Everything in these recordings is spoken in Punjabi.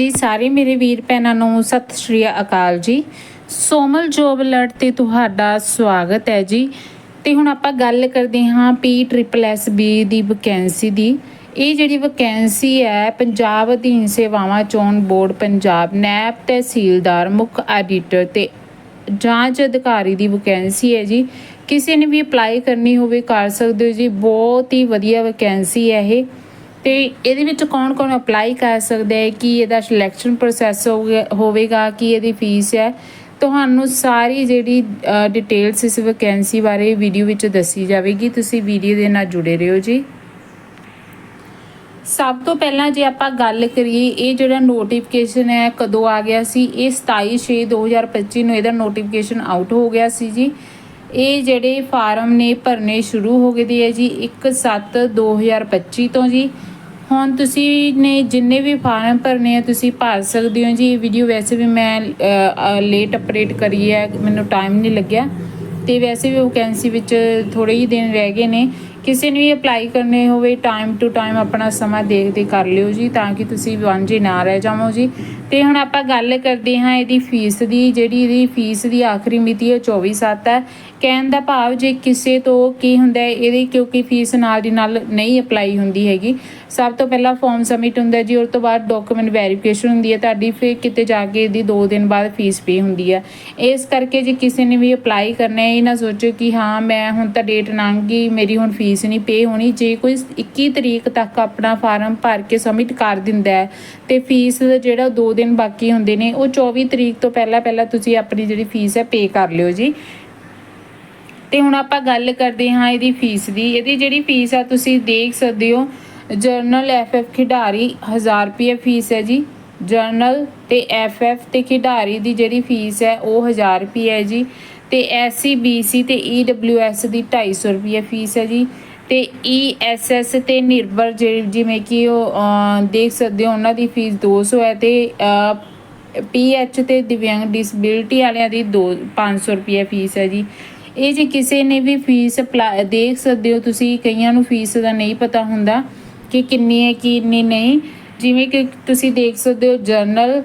ਹਾਂਜੀ, ਸਾਰੇ ਮੇਰੇ ਵੀਰ ਭੈਣਾਂ ਨੂੰ ਸਤਿ ਸ਼੍ਰੀ ਅਕਾਲ ਜੀ। ਸੋਮਲ ਜੋਬ ਅਲਰਟ ਤੇ ਤੁਹਾਡਾ ਸਵਾਗਤ ਹੈ ਜੀ। ਤੇ ਹੁਣ ਆਪਾਂ ਗੱਲ ਕਰਦੇ ਹਾਂ ਪੀ ਟ੍ਰਿਪਲ ਐਸ ਬੀ ਦੀ ਵੈਕੈਂਸੀ ਦੀ। ਇਹ ਜਿਹੜੀ ਵੈਕੈਂਸੀ ਹੈ, ਪੰਜਾਬ ਅਧੀਨ ਸੇਵਾਵਾਂ ਚੋਣ ਬੋਰਡ ਪੰਜਾਬ, ਨੈਬ ਤਹਿਸੀਲਦਾਰ, ਮੁੱਖ ਐਡੀਟਰ ਤੇ ਜਾਂਚ ਅਧਿਕਾਰੀ ਦੀ ਵੈਕੈਂਸੀ ਹੈ ਜੀ। ਕਿਸੇ ਨੇ ਵੀ ਅਪਲਾਈ ਕਰਨੀ ਹੋਵੇ, ਕਰ ਸਕਦੇ ਹੋ ਜੀ। ਬਹੁਤ ਹੀ ਵਧੀਆ ਵੈਕੈਂਸੀ ਹੈ ਇਹ। ਤੇ ਇਹਦੇ ਵਿੱਚ ਕੌਣ ਕੌਣ ਅਪਲਾਈ ਕਰ ਸਕਦਾ ਹੈ? ਕਿ ਇਹਦਾ ਸਿਲੈਕਸ਼ਨ ਪ੍ਰੋਸੈਸ ਹੋਵੇਗਾ? ਕਿ ਇਹਦੀ ਫੀਸ ਹੈ? ਤੁਹਾਨੂੰ ਸਾਰੀ ਜਿਹੜੀ ਡਿਟੇਲਸ ਇਸ ਵੈਕੈਂਸੀ ਬਾਰੇ ਵੀਡੀਓ ਵਿੱਚ ਦੱਸੀ ਜਾਵੇਗੀ। ਤੁਸੀਂ ਵੀਡੀਓ ਦੇ ਨਾਲ ਜੁੜੇ ਰਹੋ ਜੀ। ਸਭ ਤੋਂ ਪਹਿਲਾਂ ਜੇ ਆਪਾਂ ਗੱਲ ਕਰੀਏ, ਇਹ ਜਿਹੜਾ ਨੋਟੀਫਿਕੇਸ਼ਨ ਹੈ, ਕਦੋਂ ਆ ਗਿਆ ਸੀ? ਇਹ 27 6 2025 ਨੂੰ ਇਹਦਾ ਨੋਟੀਫਿਕੇਸ਼ਨ ਆਊਟ ਹੋ ਗਿਆ ਸੀ ਜੀ। ਇਹ ਜਿਹੜੇ ਫਾਰਮ ਨੇ ਭਰਨੇ ਸ਼ੁਰੂ ਹੋ ਗਏ ਦੇ ਹੈ ਜੀ 1 7 2025 ਤੋਂ ਜੀ। ਹੁਣ ਤੁਸੀਂ ਨੇ ਜਿੰਨੇ ਵੀ ਫਾਰਮ ਭਰਨੇ ਆ, ਤੁਸੀਂ ਭਰ ਸਕਦੇ ਹੋ ਜੀ। ਇਹ ਵੀਡੀਓ ਵੈਸੇ ਵੀ ਮੈਂ ਲੇਟ ਅਪਡੇਟ ਕਰੀ ਹੈ, ਮੈਨੂੰ ਟਾਈਮ ਨਹੀਂ ਲੱਗਿਆ। ਤੇ ਵੈਸੇ ਵੀ ਵੈਕੈਂਸੀ ਵਿੱਚ ਥੋੜੇ ਹੀ ਦਿਨ ਰਹਿ ਗਏ ਨੇ। ਕਿਸੇ ਨੇ ਵੀ ਅਪਲਾਈ ਕਰਨੇ ਹੋਵੇ ਟਾਈਮ ਟੂ ਟਾਈਮ ਆਪਣਾ ਸਮਾਂ ਦੇਖਦੇ ਕਰ ਲਿਓ ਜੀ, ਤਾਂ ਕਿ ਤੁਸੀਂ ਵਾਂਝੇ ਨਾ ਰਹਿ ਜਾਵੋ ਜੀ। ਤੇ ਹੁਣ ਆਪਾਂ ਗੱਲ ਕਰਦੇ ਹਾਂ ਇਹਦੀ ਫੀਸ ਦੀ, ਜਿਹੜੀ ਇਹਦੀ ਫੀਸ ਦੀ ਆਖਰੀ ਮਿਤੀ ਹੈ 24 7 ਹੈ। ਕਹਿਣ ਦਾ ਭਾਵ ਜੇ ਕਿਸੇ ਤੋਂ ਕੀ ਹੁੰਦਾ ਹੈ, ਇਹਦੀ ਕਿਉਂਕਿ ਫੀਸ ਨਾਲ ਦੀ ਨਾਲ ਨਹੀਂ ਅਪਲਾਈ ਹੁੰਦੀ ਹੈਗੀ। ਸਭ ਤੋਂ ਪਹਿਲਾਂ ਫਾਰਮ ਸਬਮਿਟ ਹੁੰਦਾ ਜੀ, ਉਸ ਤੋਂ ਬਾਅਦ ਡਾਕੂਮੈਂਟ ਵੈਰੀਫਿਕੇਸ਼ਨ ਹੁੰਦੀ ਹੈ, ਤੁਹਾਡੀ ਫਿਰ ਕਿਤੇ ਜਾ ਕੇ ਇਹਦੀ 2 ਦਿਨ ਬਾਅਦ ਫੀਸ ਪੇ ਹੁੰਦੀ ਹੈ। ਇਸ ਕਰਕੇ ਜੇ ਕਿਸੇ ਨੇ ਵੀ ਅਪਲਾਈ ਕਰਨਾ ਹੈ, ਇਹ ਨਾ ਸੋਚੋ ਕਿ ਹਾਂ, ਮੈਂ ਹੁਣ ਤਾਂ ਡੇਟ ਲੰਘ ਗਈ, ਮੇਰੀ ਹੁਣ ਫੀਸ ਨਹੀਂ ਪੇ ਹੋਣੀ। ਜੇ ਕੋਈ 21 ਤਰੀਕ ਤੱਕ ਆਪਣਾ ਫਾਰਮ ਭਰ ਕੇ ਸਬਮਿਟ ਕਰ ਦਿੰਦਾ ਹੈ, ਤੇ ਫੀਸ ਦਾ ਜਿਹੜਾ 2 ਦਿਨ ਬਾਕੀ ਹੁੰਦੇ ਨੇ, ਉਹ 24 ਤਰੀਕ ਤੋਂ ਪਹਿਲਾਂ ਪਹਿਲਾਂ ਤੁਸੀਂ ਆਪਣੀ ਜਿਹੜੀ ਫੀਸ ਹੈ ਪੇ ਕਰ ਲਿਓ ਜੀ। ਤੇ ਹੁਣ ਆਪਾਂ ਗੱਲ ਕਰਦੇ ਹਾਂ ਇਹਦੀ ਫੀਸ ਦੀ। ਇਹਦੀ ਜਿਹੜੀ ਫੀਸ ਆ, ਤੁਸੀਂ ਦੇਖ ਸਕਦੇ ਹੋ ਜਰਨਲ ਐਫਐਫ ਖਿਡਾਰੀ 1000 ਰੁਪਏ ਫੀਸ ਹੈ ਜੀ। ਜਰਨਲ ਤੇ ਐਫਐਫ ਤੇ ਖਿਡਾਰੀ ਦੀ ਜਿਹੜੀ ਫੀਸ ਹੈ, ਉਹ 1000 ਰੁਪਏ ਹੈ ਜੀ। ਤੇ ਐਸਸੀ ਬੀਸੀ ਤੇ ਈਡਬਲਯੂਐਸ ਦੀ 250 ਰੁਪਏ ਫੀਸ ਹੈ ਜੀ। ਤੇ ਈਐਸਐਸ ਤੇ ਨਿਰਭਰ ਜਿ- ਜਿਵੇਂ ਕਿ ਉਹ ਦੇਖ ਸਕਦੇ ਹੋ, ਉਹਨਾਂ ਦੀ ਫੀਸ 200 ਹੈ ਤੇ ਪੀਐਚ ਤੇ ਦਿਵਿਆਂਗ ਡਿਸੇਬਿਲਟੀ ਵਾਲਿਆਂ ਦੀ 2 500 ਰੁਪਏ ਫੀਸ ਹੈ ਜੀ। ਇਹ ਜੇ ਕਿਸੇ ਨੇ ਵੀ ਫੀਸ ਅਪਲਾ- ਦੇਖ ਸਕਦੇ ਹੋ ਤੁਸੀਂ, ਕਈਆਂ ਨੂੰ ਫੀਸ ਦਾ ਨਹੀਂ ਪਤਾ ਹੁੰਦਾ ਕਿ ਕਿੰਨੀ ਹੈ, ਕਿੰਨੀ ਨਹੀਂ। ਜਿਵੇਂ ਕਿ ਤੁਸੀਂ ਦੇਖ ਸਕਦੇ ਹੋ ਜਰਨਲ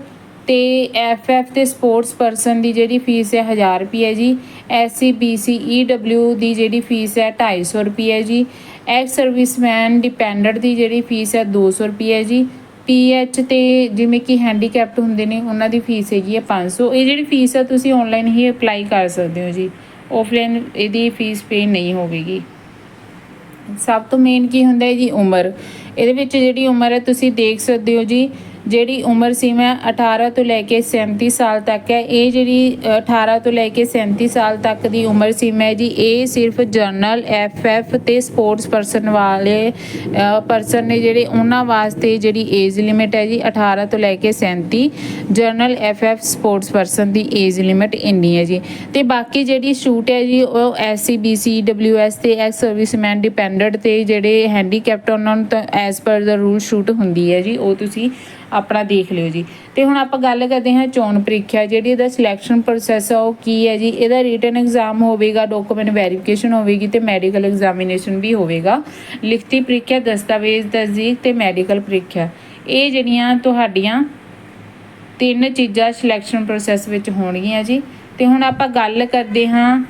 ਤੇ ਐਫਐਫ ਤੇ ਸਪੋਰਟਸ ਪਰਸਨ ਦੀ ਜਿਹੜੀ ਫੀਸ ਹੈ 1000 ਰੁਪਏ ਜੀ। ਐਸਸੀ ਬੀਸੀ ਈਡਬਲਯੂ ਦੀ ਜਿਹੜੀ ਫੀਸ ਹੈ 250 ਰੁਪਏ ਜੀ। ਐਕਸ ਸਰਵਿਸਮੈਨ ਡਿਪੈਂਡੈਂਟ ਦੀ ਜਿਹੜੀ ਫੀਸ ਹੈ 200 ਰੁਪਏ ਜੀ। ਪੀਐਚ ਤੇ ਜਿਵੇਂ ਕਿ ਹੈਂਡੀਕੈਪਟ ਹੁੰਦੇ ਨੇ, ਉਹਨਾਂ ਦੀ ਫੀਸ ਹੈਗੀ ਹੈ 500 ਇਹ ਜਿਹੜੀ ਫੀਸ ਹੈ, ਤੁਸੀਂ ਆਨਲਾਈਨ ਹੀ ਅਪਲਾਈ ਕਰ ਸਕਦੇ ਹੋ ਜੀ। ਆਫਲਾਈਨ ਇਹਦੀ ਫੀਸ ਪੇ ਨਹੀਂ ਹੋਵੇਗੀ। ਸਭ ਤੋਂ ਮੇਨ ਕੀ ਹੁੰਦਾ ਹੈ ਜੀ, ਉਮਰ। ਇਹਦੇ ਵਿੱਚ ਜਿਹੜੀ ਉਮਰ ਹੈ, ਤੁਸੀਂ ਦੇਖ ਸਕਦੇ ਹੋ ਜੀ ਜਿਹੜੀ ਉਮਰ ਸੀਮਾ 18 ਤੋਂ ਲੈ ਕੇ 37 ਸਾਲ ਤੱਕ ਹੈ ਇਹ ਜਿਹੜੀ ਅ, 18 ਤੋਂ ਲੈ ਕੇ 37 ਸਾਲ ਤੱਕ ਦੀ ਉਮਰ ਸੀਮਾ ਹੈ ਜੀ ਇਹ ਸਿਰਫ ਜਰਨਲ ਐਫਐਫ ਤੇ ਸਪੋਰਟਸ ਪਰਸਨ ਵਾਲੇ ਪਰਸਨ ਨੇ ਜਿਹੜੇ ਉਹਨਾਂ ਵਾਸਤੇ ਜਿਹੜੀ ਏਜ ਲਿਮਿਟ ਹੈ ਜੀ 18 ਤੋਂ ਲੈ ਕੇ 37 ਜਰਨਲ ਐਫਐਫ ਸਪੋਰਟਸ ਪਰਸਨ ਦੀ ਏਜ ਲਿਮਿਟ ਇੰਨੀ ਹੈ ਜੀ। ਤੇ ਬਾਕੀ ਜਿਹੜੀ ਸ਼ੂਟ ਹੈ ਜੀ ਉਹ ਐਸਸੀ ਬੀਸੀ ਡਬਲਯੂਐਸ ਤੇ ਐਕਸ ਸਰਵਿਸਮੈਨ ਡਿਪੈਂਡੈਂਟ ਤੇ ਜਿਹੜੇ ਹੈਂਡੀਕੈਪਟ ਉਹਨਾਂ ਨੂੰ ਤਾਂ ਐਸ ਪਰ ਦਾ ਰੂਲ ਸ਼ੂਟ ਹੁੰਦੀ ਹੈ ਜੀ ਉਹ ਤੁਸੀਂ ਆਪਣਾ ਦੇਖ ਲਿਓ ਜੀ। ਤੇ ਹੁਣ ਆਪਾਂ ਗੱਲ ਕਰਦੇ ਹਾਂ ਚੋਣ ਪ੍ਰੀਖਿਆ, ਜਿਹੜੀ ਇਹਦਾ ਸਿਲੈਕਸ਼ਨ ਪ੍ਰੋਸੈਸ ਆ, ਉਹ ਕੀ ਹੈ ਜੀ? ਇਹਦਾ ਰਿਟਨ ਐਗਜ਼ਾਮ ਹੋਵੇਗਾ ਡਾਕੂਮੈਂਟ ਵੈਰੀਫਿਕੇਸ਼ਨ ਹੋਵੇਗੀ ਤੇ ਮੈਡੀਕਲ ਐਗਜ਼ਾਮੀਨੇਸ਼ਨ ਵੀ ਹੋਵੇਗਾ। ਲਿਖਤੀ ਪ੍ਰੀਖਿਆ, ਦਸਤਾਵੇਜ਼ ਤਸਦੀਕ ਤੇ ਮੈਡੀਕਲ ਪ੍ਰੀਖਿਆ। ਇਹ ਜਿਹੜੀਆਂ ਤੁਹਾਡੀਆਂ ਤਿੰਨ ਚੀਜ਼ਾਂ ਸਿਲੈਕਸ਼ਨ ਪ੍ਰੋਸੈਸ ਵਿੱਚ ਹੋਣਗੀਆਂ ਜੀ। ਤੇ ਹੁਣ ਆਪਾਂ ਗੱਲ ਕਰਦੇ ਹਾਂ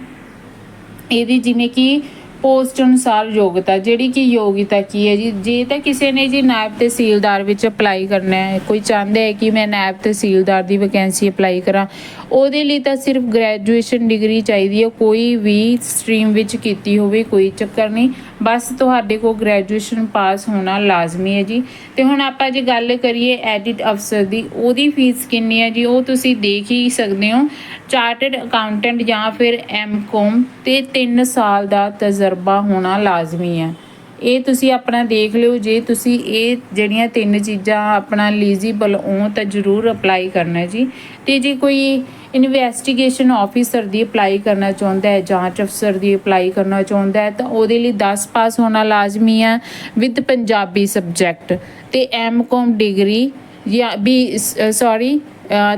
ਇਹਦੀ ਜਿਵੇਂ ਕਿ ਪੋਸਟ ਅਨੁਸਾਰ ਯੋਗਤਾ, ਜਿਹੜੀ ਕਿ ਯੋਗਤਾ ਕੀ ਹੈ ਜੀ? ਜੇ ਤਾਂ ਕਿਸੇ ਨੇ ਜੀ ਨਾਇਬ ਤਹਿਸੀਲਦਾਰ ਵਿੱਚ ਅਪਲਾਈ ਕਰਨਾ ਹੈ, ਕੋਈ ਚਾਹੁੰਦਾ ਹੈ ਕਿ ਮੈਂ ਨਾਇਬ ਤਹਿਸੀਲਦਾਰ ਦੀ ਵੈਕੈਂਸੀ ਅਪਲਾਈ ਕਰਾਂ, ਉਹਦੇ ਲਈ ਤਾਂ ਸਿਰਫ ਗ੍ਰੈਜੂਏਸ਼ਨ ਡਿਗਰੀ ਚਾਹੀਦੀ ਹੈ, ਕੋਈ ਵੀ ਸਟਰੀਮ ਵਿੱਚ ਕੀਤੀ ਹੋਵੇ, ਕੋਈ ਚੱਕਰ ਨਹੀਂ। ਬਸ ਤੁਹਾਡੇ ਕੋਲ ਗ੍ਰੈਜੂਏਸ਼ਨ ਪਾਸ ਹੋਣਾ ਲਾਜ਼ਮੀ ਹੈ ਜੀ। ਤੇ ਹੁਣ ਆਪਾਂ ਜੇ ਗੱਲ ਕਰੀਏ ਐਡਿਟ ਅਫਸਰ ਦੀ, ਉਹਦੀ ਫੀਸ ਕਿੰਨੀ ਹੈ ਜੀ? ਉਹ ਤੁਸੀਂ ਦੇਖ ਹੀ ਸਕਦੇ ਹੋ ਚਾਰਟਰਡ ਅਕਾਊਂਟੈਂਟ ਜਾਂ ਫਿਰ ਐਮਕੋਮ ਤੇ 3 ਸਾਲ ਦਾ ਤਜਰਬਾ ਹੋਣਾ ਲਾਜ਼ਮੀ ਹੈ। ਇਹ ਤੁਸੀਂ ਆਪਣਾ ਦੇਖ ਲਿਓ, ਜੇ ਤੁਸੀਂ ਇਹ ਜਿਹੜੀਆਂ ਤਿੰਨ ਚੀਜ਼ਾਂ ਆਪਣਾ ਐਲੀਜੀਬਲ ਹੋ ਤਾਂ ਜ਼ਰੂਰ ਅਪਲਾਈ ਕਰਨਾ ਜੀ। ਤੇ ਜੇ ਕੋਈ ਇਨਵੈਸਟੀਗੇਸ਼ਨ ਆਫੀਸਰ ਦੀ ਅਪਲਾਈ ਕਰਨਾ ਚਾਹੁੰਦਾ ਹੈ, ਜਾਂਚ ਅਫਸਰ ਦੀ ਅਪਲਾਈ ਕਰਨਾ ਚਾਹੁੰਦਾ ਹੈ, ਤਾਂ ਉਹਦੇ ਲਈ 10 ਪਾਸ ਹੋਣਾ ਲਾਜ਼ਮੀ ਹੈ ਵਿਦ ਪੰਜਾਬੀ ਸਬਜੈਕਟ ਤੇ ਐਮਕੋਮ ਡਿਗਰੀ ਜਾਂ ਬੀ ਸੌਰੀ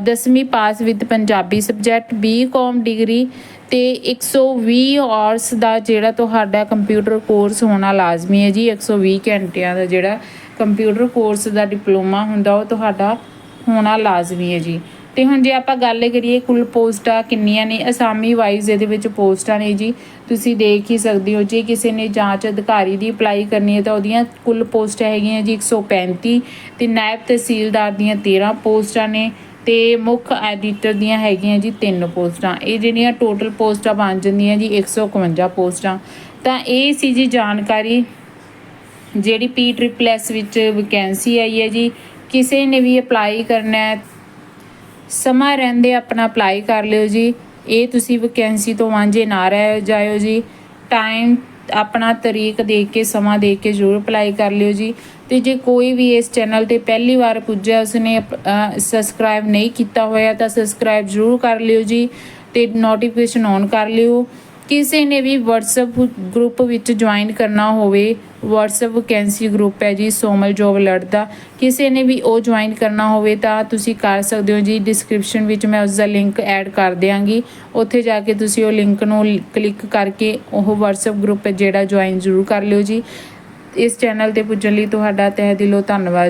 ਦਸਵੀਂ pass with Punjabi subject BCom degree ਤੇ 120 ਆਵਰਸ ਦਾ ਜਿਹੜਾ ਤੁਹਾਡਾ ਕੰਪਿਊਟਰ ਕੋਰਸ ਹੋਣਾ ਲਾਜ਼ਮੀ ਹੈ ਜੀ। 120 ਘੰਟਿਆਂ ਦਾ ਜਿਹੜਾ ਕੰਪਿਊਟਰ ਕੋਰਸ ਦਾ ਡਿਪਲੋਮਾ ਹੁੰਦਾ, ਉਹ ਤੁਹਾਡਾ ਹੋਣਾ ਲਾਜ਼ਮੀ ਹੈ ਜੀ। ਤੇ ਹੁਣ ਜੇ ਆਪਾਂ ਗੱਲ ਕਰੀਏ ਕੁੱਲ ਪੋਸਟਾਂ ਕਿੰਨੀਆਂ ਨੇ, ਅਸਾਮੀ ਵਾਈਜ਼ ਇਹਦੇ ਵਿੱਚ ਪੋਸਟਾਂ ਨੇ ਜੀ। ਤੁਸੀਂ ਦੇਖ ਹੀ ਸਕਦੇ ਹੋ, ਜੇ ਕਿਸੇ ਨੇ ਜਾਂਚ ਅਧਿਕਾਰੀ ਦੀ ਅਪਲਾਈ ਕਰਨੀ ਹੈ ਤਾਂ ਉਹਦੀਆਂ ਕੁੱਲ ਪੋਸਟਾਂ ਹੈਗੀਆਂ ਜੀ 135 ਤੇ ਨਾਇਬ ਤਹਿਸੀਲਦਾਰ ਦੀਆਂ 13 ਪੋਸਟਾਂ ਨੇ। ਤੇ ਮੁੱਖ ਐਡੀਟਰ ਦੀਆਂ ਹੈਗੀਆਂ ਜੀ ਤਿੰਨ ਪੋਸਟਾਂ। ਇਹ ਜਿਹੜੀਆਂ ਟੋਟਲ ਪੋਸਟਾਂ ਬਣ ਜਾਂਦੀਆਂ ਜੀ 151 ਪੋਸਟਾਂ। ਤਾਂ ਇਹ ਸੀ ਜੀ ਜਾਣਕਾਰੀ ਜਿਹੜੀ ਪੀ ਟ੍ਰਿਪਲ ਐਸ ਵਿੱਚ ਵੈਕੈਂਸੀ ਆਈ ਹੈ ਜੀ। ਕਿਸੇ ਨੇ ਵੀ ਅਪਲਾਈ ਕਰਨਾ ਹੈ, ਸਮਾਂ ਰਹਿੰਦੇ ਆਪਣਾ ਅਪਲਾਈ ਕਰ ਲਿਓ ਜੀ। ਇਹ ਤੁਸੀਂ ਵੈਕੈਂਸੀ ਤੋਂ ਵਾਂਝੇ ਨਾ ਰਹਿ ਜਾਇਓ ਜੀ। ਟਾਈਮ ਆਪਣਾ ਤਰੀਕ ਦੇਖ ਕੇ, ਸਮਾਂ ਦੇਖ ਕੇ ਜ਼ਰੂਰ ਅਪਲਾਈ ਕਰ ਲਿਓ ਜੀ। ਤੇ ਜੇ ਕੋਈ ਵੀ ਇਸ ਚੈਨਲ ਤੇ ਪਹਿਲੀ ਵਾਰ ਪੁੱਜਿਆ, ਉਸਨੇ ਸਬਸਕ੍ਰਾਈਬ ਨਹੀਂ ਕੀਤਾ ਹੋਇਆ, ਤਾਂ ਸਬਸਕ੍ਰਾਈਬ ਜ਼ਰੂਰ ਕਰ ਲਿਓ ਜੀ ਤੇ ਨੋਟੀਫਿਕੇਸ਼ਨ ਔਨ ਕਰ ਲਿਓ। ਕਿਸੇ ਨੇ ਵੀ WhatsApp ਗਰੁੱਪ ਵਿੱਚ ਜੁਆਇਨ ਕਰਨਾ ਹੋਵੇ, WhatsApp ਵੈਕੈਂਸੀ ਗਰੁੱਪ ਹੈ ਜੀ, ਸੋਮਲ ਜੋਬ ਲੜਦਾ, ਕਿਸੇ ਨੇ ਵੀ ਉਹ ਜੁਆਇਨ ਕਰਨਾ ਹੋਵੇ ਤਾਂ ਤੁਸੀਂ ਕਰ ਸਕਦੇ ਹੋ ਜੀ ਡਿਸਕ੍ਰਿਪਸ਼ਨ ਵਿੱਚ ਮੈਂ ਉਸ ਦਾ ਲਿੰਕ ਐਡ ਕਰ ਦਿਆਂਗੀ। ਉੱਥੇ ਜਾ ਕੇ ਤੁਸੀਂ ਉਹ ਲਿੰਕ ਨੂੰ ਕਲਿੱਕ ਕਰਕੇ ਉਹ WhatsApp ਗਰੁੱਪ ਹੈ ਜਿਹੜਾ ਜੁਆਇਨ ਜ਼ਰੂਰ ਕਰ ਲਿਓ ਜੀ। ਇਸ ਚੈਨਲ ਤੇ ਪੁੱਜਣ ਲਈ ਤੁਹਾਡਾ ਤਹਿ ਦਿਲੋਂ ਧੰਨਵਾਦ।